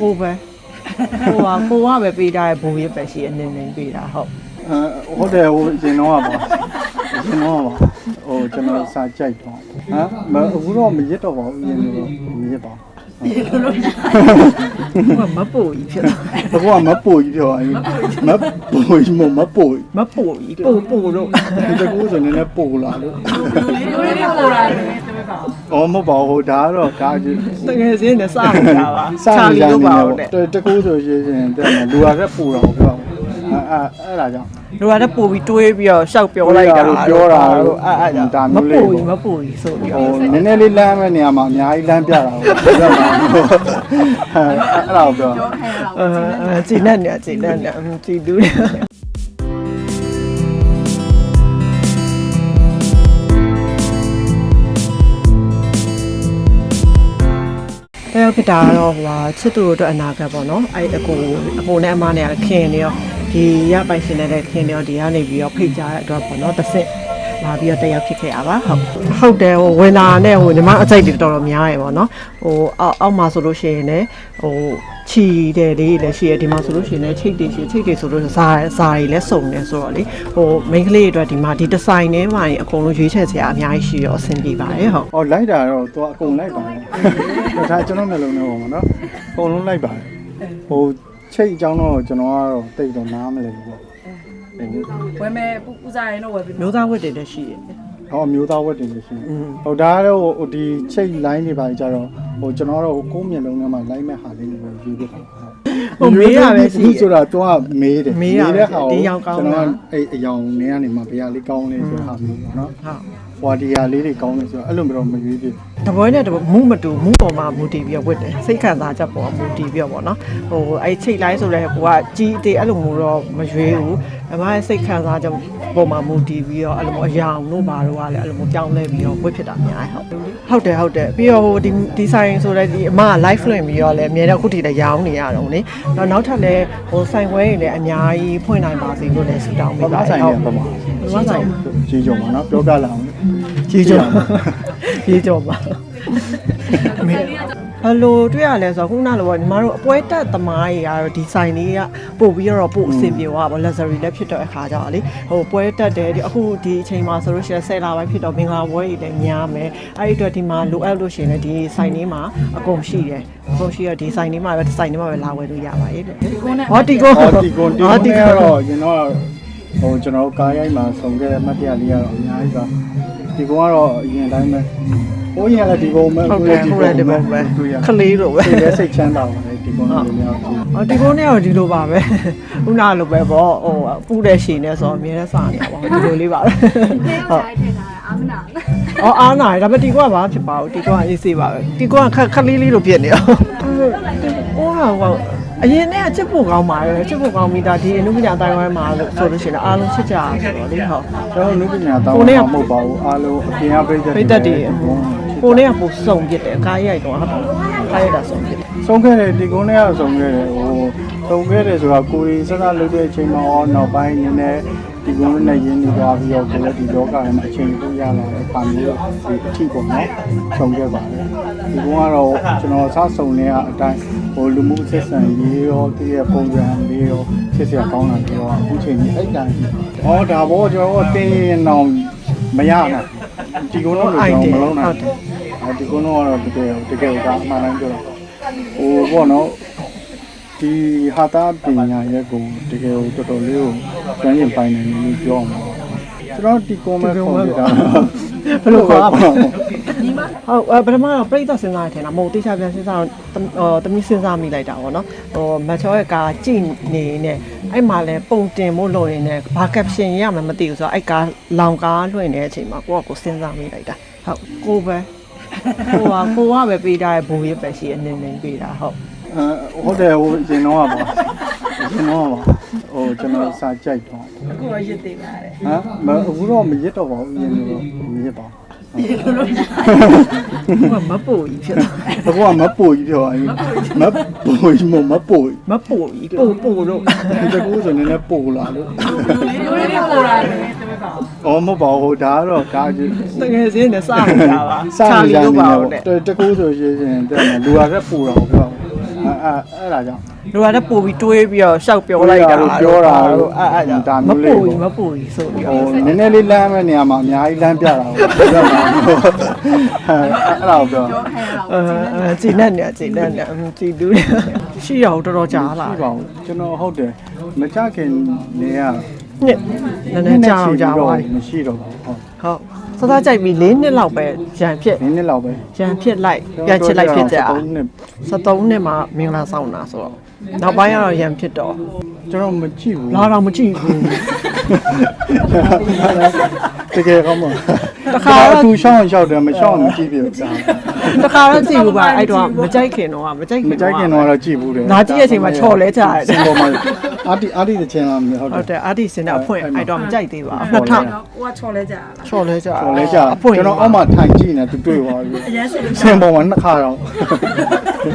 ကိုပဲကိုကကိုကပဲပေးထားတဲ့ဘူရပဲရှိအနေနဲ့ပေးတာဟုတ်အဲဟုတ်တယ်ဟိုရင်တော့ပါရင်တော့ပါဟိုကျွန်တော်စာကြိုက်တော့ဟမ်မအခုတော့မရစ်တော့ပါဘူးရင်တော့မရစ်ပါဘူး ကိုကမပူကြီးဖြစ်သွားအခုကမပူကြီးပြောရင်မပူကြီးမမပူကြီးမပူကြီးပူပူတော့ဒီတကူဆိုနေနေပူလာလို့လူတွေပေါ်လာတယ်တမပါအော်မဟုတ်ပါဘူးဒါကတော့ဒါကြီးတကယ်စင်းနဲ့စနေတာပါစနေကြလို့နေပါတယ်ဦးပေါ့နဲ့တကူဆိုရှင်ရှင်တဲ့လူရတဲ့ပူတော့ပြော အဲအဲအဲ့ဒါကြောင့်လူကလည်းပူပြီးတွေးပြီးတော့ရှောက်ပြောလိုက်တာပြောတာတို့အဲ့အဲ့ဒါဒါမျိုးမလေးပူပေါ့ကြီးမပူကြီးဆိုပြီးဟိုတော့နည်းနည်းလေးလမ်းမဲ့နေရာမှာအများကြီးလမ်းပြတာဟုတ်အဲ့ဒါအဲ့ဒါကိုပြောပြောခိုင်းရအောင်အဲကြည်နဲ့နေကြည်နဲ့နေကြည်တူးတယ်တယောက်ကတာတော့ဟိုဟာချစ်သူတို့အတွက်အနာဂတ်ပေါ့နော်အဲ့အကိုအကိုနဲ့အမနဲ့ခင်နေရော ဒီရပိုင်ရှင်နဲ့ခင်နေရောဒီကနေပြီးတော့ဖိတ်ကြားတဲ့အတွက်ပေါ့နော်တစ်ဆင့်လာပြီးတော့တရားဖြစ်ခဲ့ရပါဟုတ်ဟုတ်တယ်ဟိုဝင်လာနဲ့ဟိုညီမအကြိုက်တွေတော်တော်များရယ်ပေါ့နော်ဟိုအောက်အောက်မှာဆိုလို့ရှိရင်လည်းဟိုချီတယ်လေးလည်းရှိရဒီမှာဆိုလို့ရှိရင်လည်းချိတ်တွေရှိချိတ်တွေဆိုလို့ဇာဇာတွေလည်းစုံနေဆိုတော့လေဟိုမိန်းကလေးတွေအတွက်ဒီမှာဒီဒီဇိုင်းထဲမှာအကုန်လုံးရွေးချယ်စရာအများကြီးရှိရောအဆင်ပြေပါတယ်ဟုတ်အော်လိုက်တာတော့သူကအကုန်လိုက်ပါတယ်ဒါကျွန်တော်မျိုးလုံးနဲ့ဟောမှာနော်အကုန်လုံးလိုက်ပါတယ်ဟို ချိတ်အကြောင်းတော့ကျွန်တော်ကတော့တိတ်တော့နားမလည်ဘူးပေါ့ဝယ်မယ်ပူစားရင်တော့ဝယ်ပြီးမျိုးသားဝတ်တွေလည်းရှိတယ်ဟောအမျိုးသားဝတ်တင်လို့ရှိရင်อืมဟိုဒါကတော့ဟိုဒီချိတ် line တွေပါကြတော့ဟိုကျွန်တော်တော့ကိုးမျက်လုံးထဲမှာ line မဲ့ဟာလေးကိုယူပြတာဟိုမေးရပဲရှိဘူးတယ်ဆိုတာသူကမေးတယ်မေးရတဲ့ဟာကိုဒီရောင်ကောင်းကျွန်တာတော်အဲ့အယောင်နေကနေမှဘယ်ဟာလေးကောင်းလဲဆိုတာဟာမျိုးပေါ့နော်ဟုတ် ဟွာဒီဟာလေးတွေကောင်းလဲဆိုတော့အဲ့လိုမျိုးတော့မရွေးပြတပွဲနဲ့တပွဲမူးမတူမူးပေါ်မှာမူတည်ပြီးတော့ဝတ်တယ်စိတ်ခံစားချက်ပေါ်မူတည်ပြီးတော့ပေါ့နော်ဟိုအဲ့ချိတ်လိုက်ဆိုလဲကိုကကြီးအသေးအဲ့လိုမျိုးတော့မရွေးဘူးအမရဲ့စိတ်ခံစားချက် ပေါ်မှာမူတည်ပြီးတော့အဲ့လိုမျိုးအယောင်တို့ဘာတို့ကလည်းအဲ့လိုမျိုးပြောင်းလဲပြီးတော့ဝတ်ဖြစ်တာအများကြီးဟုတ်ဟုတ်တယ်ဟုတ်တယ်ပြီးတော့ဟိုဒီဒီဆိုင်ဆိုလဲဒီအမက live လွှင့်ပြီးတော့လည်းအများတော့အခုထိလည်းရောင်းနေရတော့လေတော့နောက်ထပ်လည်းဟိုဆိုင်ခွဲတွေလည်းအများကြီးဖွင့်နိုင်ပါစေလို့လည်းဆုတောင်းဘာပေးပါမှဆိုင်နေပါမှာဘာဆိုင်ကြီးကြုံပါနော်ပြောပြလာအောင်ကြီးကြောကြီးကြောပါ ဘယ်လိုတွေ့ရလဲဆိုတော့ခုနလိုပေါ့ညီမတို့အပွဲတက်သမားကြီးကတော့ဒီဆိုင်လေးကပို့ပြီးတော့ပို့အဆင်ပြေသွားပါဘော luxury လည်းဖြစ်တော့အခါကြတော့လေဟိုပွဲတက်တယ်ဒီအခုဒီအချိန်မှာဆိုလို့ရှိရင်ဆယ်လာပိုင်းဖြစ်တော့မင်္ဂလာပွဲကြီးလည်းများမယ်အဲ့ဒီအတွက်ဒီမှာလိုအပ်လို့ရှိရင်လည်းဒီဆိုင်လေးမှာအကုန်ရှိတယ်အကုန်ရှိရဒီဆိုင်လေးမှာပဲဆိုင်လေးမှာပဲလာဝယ်လို့ရပါရဲ့တဲ့ဒီကုန်းနဲ့ဟောတီကိုဟောဒီကွန်ဒီကွန်တီနဲ့ကိုတော့ရင်တော့ဟိုကျွန်တော်ကားရိုက်မှာဆုံခဲ့တဲ့မှတ်တရလေးကတော့အများကြီးပါဒီကွန်ကတော့အရင်တိုင်းပဲ ဟိုရင်လည်းဒီကွန်ပဲဟုတ်တယ်ဟုတ်တယ်ဒီဘက်ပဲတွေ့ရခလေးတို့ပဲစိတ်လည်းစိတ်ချမ်းသာပါတယ်ဒီကွန်လေးများကြည့်။အော်ဒီကုန်းနဲ့တော့ဒီလိုပါပဲ။ခုနလိုပဲပေါ့ဟိုပူတဲ့ရှင်နဲ့ဆိုတော့အမြဲတမ်းစားနေရပါဘူးဒီလိုလေးပါပဲ။ဟုတ်ထည့်ထားတာအာမနာ။အော်အားနာတယ်ဒါပေမဲ့ဒီကုန်းကဘာဖြစ်ပါဘူးဒီကုန်းကအေးဆေးပါပဲ။ဒီကုန်းကခက်ခက်လေးလေးလိုဖြစ်နေအောင်။ဟိုဟာဟိုအရင်နဲ့ချစ်ဖို့ကောင်းပါရဲ့ချစ်ဖို့ကောင်းပြီးသားဒီအနုပညာအတိုင်းဝိုင်းမှာလို့ဆိုလို့ရှိရင်အားလုံးချစ်ကြရဆိုတော့လေဟုတ်ကျွန်တော်နုပညာတောင်းကိုနဲ့ကမဟုတ်ပါဘူးအားလုံးအပြင်ကပြိတ္တပိတ်သက်တည်း ကိုနဲ့ကပိုစုံပြစ်တယ်အကားရိုက်တော့ဟုတ်ပါဘူး။ကားရိုက်တာစုံပြစ်တယ်ဆုံးခဲ့တယ်ဒီကုန်းနဲ့ကဆုံးခဲ့တယ်ဟိုဆုံးခဲ့တယ်ဆိုတာကိုရီစစလုပ်တဲ့အချိန်မှာတော့နောက်ပိုင်းနည်းနည်းဒီကုန်းနဲ့ရင်းနေသွားပြီးတော့ကိုလည်းဒီလောကထဲမှာအချိန်ကိုရလာတဲ့အခါမျိုးဒီအထီပေါ့နော်ဆုံးခဲ့ပါတယ်ဒီကုန်းကတော့ကျွန်တော်စဆုံနေတဲ့အတိုင်းဟိုလူမှုဆက်ဆံရေးရောတည့်ရဲ့ပုံစံလေးရောဖြစ်စရာကောင်းတာတွေရောအခုချိန်ကြီးအဲ့တိုင်းဟောဒါဘောကျွန်တော်တင်းရင်တော့မရနိုင်ဒီကုန်းတော့ကျွန်တော်မလုံးနိုင် ဒီကုန်းတော့တကယ်တကယ်ကအမှန်တမ်းပြောတာဟိုပေါ့နော်ဒီဟာတာပညာရဲ့ကိုတကယ်ကိုတော်တော်လေးကိုကျွမ်းကျင်ပိုင်နေတယ်လို့ပြောမှာကျွန်တော်ဒီကွန်မန့်ကွန်ပျူတာဘယ်လိုခေါ်ပါ့မလဲဒီမှာဟုတ်အဲပထမတော့ပြိဿစဉ်းစားရထင်တာမဟုတ်တိကျပြန်စဉ်းစားတော့ဟိုတမီးစဉ်းစားမိလိုက်တာပေါ့နော်ဟိုမချောရဲ့ကားကြည့်နေနေအဲ့မှာလဲပုံတင်ဖို့လုပ်နေတယ်ဘာကပ်ရှင်ရမှမသိဘူးဆိုတော့အဲ့ကားလောင်ကားလွှင့်နေတဲ့အချိန်မှာကိုကကိုစဉ်းစားမိလိုက်တာဟုတ်ကိုပဲ ကိုကကိုကပဲပေးထားတဲ့ဘူရပဲရှိအနေနဲ့ပေးတာဟုတ်အဲဟုတ်တယ်ဟိုရင်တော့ပါရင်တော့ပါဟိုကျွန်တော်စာကြိုက်တော့အခုတော့ရစ်သေးပါတယ်ဟမ်မအခုတော့မရစ်တော့ပါဘူးရင်တော့မရစ်ပါဘူး ကိုကမပူကြီးဖြစ်သွားအခုကမပူကြီးပြောရင်မပူကြီးမမပူကြီးမပူကြီးပူပူတော့ဒီတကူဆိုနေနေပူလာလို့လူတွေပေါ်လာတယ်တမပါအော်မဟုတ်ပါဘူးဒါကတော့ကားကြီးတကယ်စင်းနဲ့စနေတာပါစနေကြနေပါတယ်ဦးတဲ့တကူဆိုရှင်ရှင်တဲ့လူရတဲ့ပူတော့ပြောအဲအဲ့ဒါကြောင့် တို့ကလည်းပို့ပြီးတွေးပြီးတော့ရှောက်ပြောလိုက်တာပြောတာလို့အဲ့အဲ့ဒါဒါမျိုးမလေးပို့ပေါ့ဘူးမပို့ဘူးဆိုပြီးဟိုတော့နည်းနည်းလေးလမ်းမဲ့နေရာမှာအများကြီးလမ်းပြတာဟုတ်အဲ့ဒါအဲ့ဒါကိုပြောပြောခံရတော့အဲကြည်နဲ့နေကြည်နဲ့နေကြည်တူးနေရှိရအောင်တော်တော်ကြာလာရှိပါဘူးကျွန်တော်ဟုတ်တယ်မကြခင်နေရနှစ်နည်းနည်းကြာအောင်ကြာသွားပြီမရှိတော့ဘူးဟုတ်ဟုတ်စောစောကြိုက်ပြီး၄နှစ်လောက်ပဲရန်ဖြစ်နည်းနည်းလောက်ပဲရန်ဖြစ်လိုက်ပြန်ချစ်လိုက်ဖြစ်ကြသုံးနှစ်73နှစ်မှာမင်္ဂလာဆောင်တာဆိုတော့နောက်ပိုင်းကတော့ရန်ဖြစ်တော့ကျွန်တော်မကြည့်ဘူးလာတော့မကြည့်ဘူးတကယ်ကောင်းပါတခါတော့သူရှောင်းရှောက်တယ်မရှောင်းမကြည့်ပြဘူးစားတခါတော့ကြည့်ဘူးပါအဲ့တော့မကြိုက်ခင်တော့မကြိုက်ခင်မကြိုက်ခင်တော့ကြည့်ဘူးတယ်လာကြည့်တဲ့အချိန်မှာချော်လဲကြရတယ်စင်ပေါ်မှာအာတီအာတီတဲ့ချင်းလာမယ်ဟုတ်ဟုတ်တတယ်ယ်အာဒီစင်တဲ့အဖွင့်အဲ့တော့မကြိုက်သေးပါဘူးဟုတ်2000တယ်ဟိုကချော်လဲကြလားချော်လဲကြကျော်လဲကြအဖွင့်ကျွန်တော်အောက်မှာထိုင်ကြည့်နေသူတွေ့သွားပြီအရင်ဆိုလို့စင်ပေါ်မှာနှစ်ခါတော့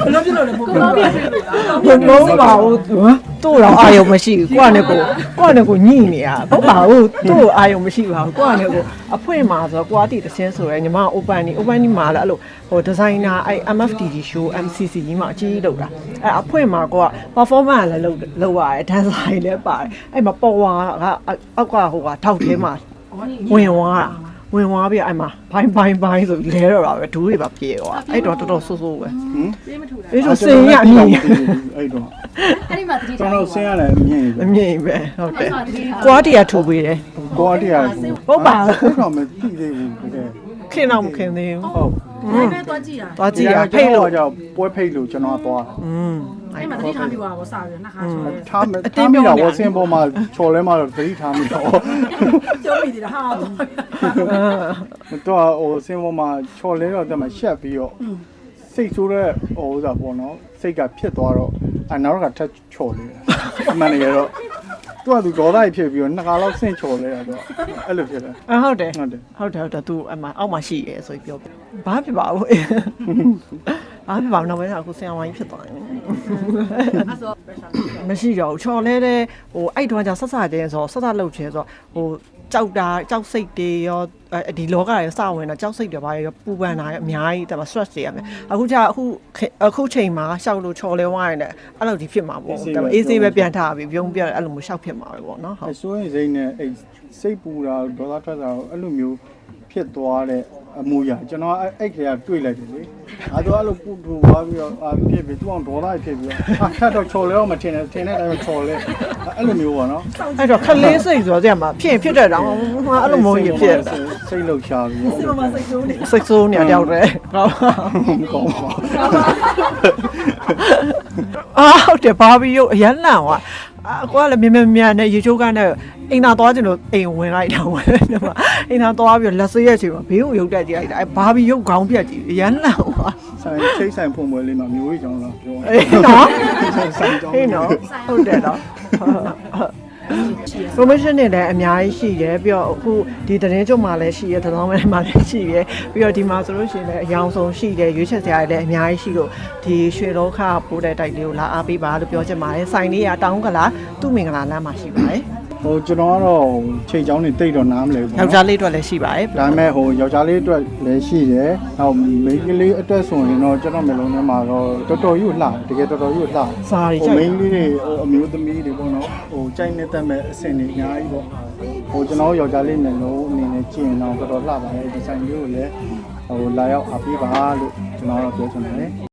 ဘယ်လိုဖြစ်လို့လဲပုံပုံပြည့်လို့လားဘုံလုံးပါဘူးတို့တော့အာယုံမရှိဘူးကိုကနဲ့ကိုကိုကနဲ့ကိုညှိနေရဟုတ်ပါဘူးတို့အာယုံမရှိပါဘူးကိုကနဲ့ကိုအဖွင့်မှာဆိုတော့ကိုကတိတစင်းဆိုရဲညီမ open နေ open နေမှာလည်းအဲ့လိုဟိုဒီဇိုင်နာအဲ့ MFDD show MCC ကြီးမှာအကြီးကြီးလုပ်တာအဲ့အဖွင့်မှာကိုက performance လည်းလုပ်လုပ်ရတယ် dancer လည်းပါတယ်အဲ့မှာပေါ်ဝါကအောက်ကဟိုကထောက်ထဲမှာဝင်သွားတာ ဝင်သွားပြီးအဲ့မှာဘိုင်းဘိုင်းဘိုင်းဆိုလဲတော့တာပဲဒူးတွေပါပြေသွားအဲ့တော့တော်တော်ဆိုးဆိုးပဲဟင်ပြေးမထူတာအဲ့တော့စင်ရအမြင်အဲ့တော့အဲ့ဒီမှာတတိကျွန်ထားတော်ဆင်းရတယ်အမြင်ပဲအမြင်ပဲဟုတ်တယ်ကွာတီရထိုးပေးတယ်ကိုအတီးရဟုတ်ပါဘူးတော့မသိသေးဘူးတကယ်ခင်တော့မခင်သေးဘူးဟုတ်ဒါပဲသွားကြည့်တာသွားကြည့်ရဖိတ်လို့ကြောင့်ပွဲဖိတ်လို့ကျွန်တော်သွားอืม အဲ့မှာတတိထားပြီးသွားတော့စပြီးနှစ်ခါချော်လဲထားမထားမိတာဝဆင်းပေါ်မှာချော်လဲမှာတော့သတိထားမိတော့ပြောမိသေးတာဟာတော့ဟိုဆင်းပေါ်မှာချော်လဲတော့တက်မှာရှက်ပြီးတော့စိတ်ဆိုးတဲ့ဟိုဥစားပေါ့နော်စိတ်ကဖြစ်သွားတော့အနောက်တော့ကထက်ချော်လဲအမှန်တကယ်တော့သူကသူဒေါသကြီးဖြစ်ပြီးတော့နှစ်ခါလောက်ဆင့်ချော်လဲတာတော့အဲ့လိုဖြစ်တယ်အဟုတ်တယ်ဟုတ်တယ်ဟုတ်တယ်ဟုတ်တယ် तू အမအောက်မှာရှိရဲဆိုပြီးပြောဘာဖြစ်ပါဘူးဘာဖြစ်ပါဘူးနောက်ပိုင်းကအခုဆင်အောင်ဝိုင်းဖြစ်သွားတယ် အဲ့ဆိုမရှိတော့ဘူးချော်လဲတဲ့ဟိုအဲ့တော့じゃဆက်ဆက်ချင်းဆိုဆက်ဆက်လှုပ်ချင်းဆိုဟိုကြောက်တာကြောက်စိတ်တွေရောဒီလောကရဲ့စဝင်တော့ကြောက်စိတ်တွေဘာရောပူပန်တာရောအများကြီးဒါပေမဲ့ stress တွေရမယ်အခုကျအခုအခုချိန်မှာရှောက်လို့ချော်လဲဝိုင်းနေအဲ့လိုဒီဖြစ်မှာပေါ့ဒါပေမဲ့ AC ပဲပြန်ထားပြီးပြုံးပြအဲ့လိုမျိုးရှောက်ဖြစ်မှာပဲပေါ့နော်ဟုတ်အစိုးရစိတ်နဲ့အဲ့စိတ်ပူတာဒေါသထွက်တာအဲ့လိုမျိုးဖြစ်သွားတဲ့အမူအရာကျွန်တော်အဲ့အဲ့ကလေးကတွေ့လိုက်တယ်လေ အဲတော့အဲ့လိုပူထူသွားပြီးတော့အာဖြစ်ပြီးသူအောင်ဒေါသဖြစ်ပြီးတော့အာထပ်တော့ချော်လဲတော့မထင်နဲ့ထင်တဲ့အတိုင်းချော်လဲအဲ့လိုမျိုးပေါ့နော်အဲ့တော့ခလေးစိတ်ဆိုတော့တဲ့မှာဖြစ်ရင်ဖြစ်တဲ့တောင်ဟာအဲ့လိုမျိုးကြီးဖြစ်တာစိတ်လှုပ်ရှားပြီးဒီမှာစိတ်ဆိုးနေစိတ်ဆိုးနေတယောက်တည်းဟုတ်ကောင်းပါအာဟုတ်တယ်ဘာဘီယိုအရန်လန့်သွားအာကိုကလည်းမြန်မြန်မြန်နဲ့ရေချိုးကန်းနဲ့ အိမ်သာသွားချင်လို့အိမ်ဝင်လိုက်တာဝင်တယ်မှာအိမ်သာသွားပြီးလက်ဆေးရဲ့အချိန်မှာဘေးကိုရုပ်တက်ကြည့်လိုက်တာအဲဘာဘီယိုခေါင်းပြက်ကြည့်အရန်လန့်သွားဆိုင်ချိတ်ဆိုင်ဖွင့်ပွဲလေးမှာမျိုးကြီးကြောင်းလာပြောအေးနော်ဆိုင်ကြောင်းအေးနော်ဟုတ်တယ်နော် promotion တွေလည်းအများကြီးရှိတယ်ပြီးတော့အခုဒီသတင်းကြုံမှာလည်းရှိရသတင်းမဲမှာလည်းရှိရပြီးတော့ဒီမှာဆိုလို့ရှိရင်လည်းအယောင်ဆုံးရှိတယ်ရွေးချက်စရာတွေလည်းအများကြီးရှိလို့ဒီရွှေလောကပိုးတဲ့တိုက်လေးကိုလာအားပေးပါလို့ပြောချင်ပါတယ်စိုင်လေးကတောင်းကလာသူ့မင်္ဂလာလမ်းမှာရှိပါတယ် ဟိုကျွန်တော်ကတော့ချိန်ချောင်းနေတိတ်တော့နားမလဲဘူးယောက်ျားလေးအတွက်လည်းရှိပါတယ်ဒါပေမဲ့ဟိုယောက်ျားလေးအတွက်လည်းရှိတယ်။နောက်မိန်းကလေးအတွက်ဆိုရင်တော့ကျွန်တော်မျိုးလုံးထဲမှာတော့တော်တော်ကြီးကိုလှတယ်တကယ်တော်တော်ကြီးကိုလှတယ်စာရီဟိုကြိုက်မိန်းကလေးတွေဟိုအမျိုးသမီးတွေပေါ့နော်ဟိုကြိုက်နေတတ်မဲ့အဆင်တွေအများကြီးပေါ့ဟိုကျွန်တော်ယောက်ျားလေးနဲ့လုံးအနေနဲ့ကြည့်ရင်တော့တော်တော်လှပါတယ်ဒီဆိုင်လေးကိုလည်းဟိုလာရောက်အားပေးပါလို့ကျွန်တော်တော့ပြောချင်ပါတယ်